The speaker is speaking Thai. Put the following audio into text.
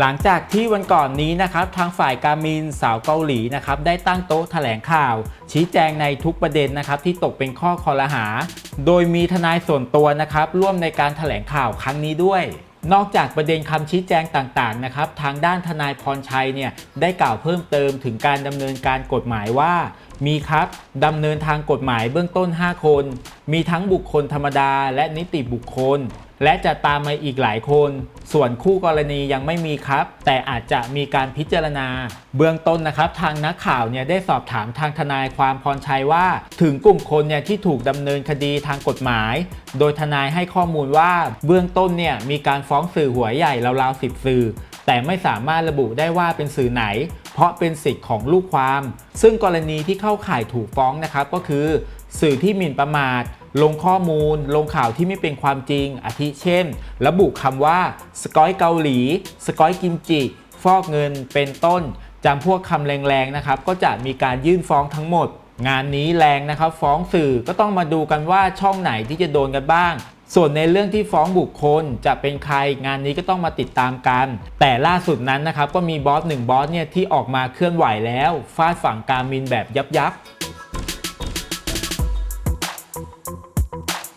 หลังจากที่วันก่อนนี้นะครับทางฝ่ายการมินสาวเกาหลีนะครับได้ตั้งโต๊ะแถลงข่าว ชี้แจงในทุกประเด็นนะครับที่ตกเป็นข้อคอรหา โดยมีทนายส่วนตัวนะครับร่วมในการแถลงข่าวครั้งนี้ด้วย นอกจากประเด็นคำชี้แจงต่างๆนะครับทางด้านทนายพรชัยเนี่ยได้กล่าวเพิ่มเติมถึงการดำเนินการกฎหมายว่ามีครับดำเนินทางกฎหมายเบื้องต้น 5 คน มีทั้งบุคคลธรรมดาและนิติบุคคล และจะตามมาอีกหลายคน ส่วนคู่กรณียังไม่มีครับ แต่อาจจะมีการพิจารณา เบื้องต้นนะครับ ทางนักข่าวเนี่ยได้สอบถามทางทนายความพรชัยว่า ถึงกลุ่มคนเนี่ยที่ถูกดำเนินคดีทางกฎหมาย โดยทนายให้ข้อมูลว่าเบื้องต้นเนี่ยมีการฟ้องสื่อหัวใหญ่ราวๆสิบสื่อแต่ไม่สามารถระบุได้ว่าเป็นสื่อไหน เพราะเป็นสิทธิ์ของลูกความ ซึ่งกรณีที่เข้าข่ายถูกฟ้องนะครับก็คือ สื่อที่หมิ่นประมาท ลงข้อมูล ลงข่าวที่ไม่เป็นความจริง อาทิเช่น ระบุคำว่าสกอยเกาหลี สกอยกิมจิ ฟอกเงินเป็นต้นจำพวกคำแรงๆนะครับ ก็จะมีการยื่นฟ้องทั้งหมด งานนี้แรงนะครับ ฟ้องสื่อก็ต้องมาดูกันว่าช่องไหนที่จะโดนกันบ้าง ส่วนในเรื่องที่ฟ้องบุคคลจะเป็นใครงานนี้ก็ต้องมาติดตามกัน แต่ล่าสุดนั้นนะครับก็มีบอสหนึ่งบอสเนี่ยที่ออกมาเคลื่อนไหวแล้วฟาดฝั่งการมินแบบยับยับ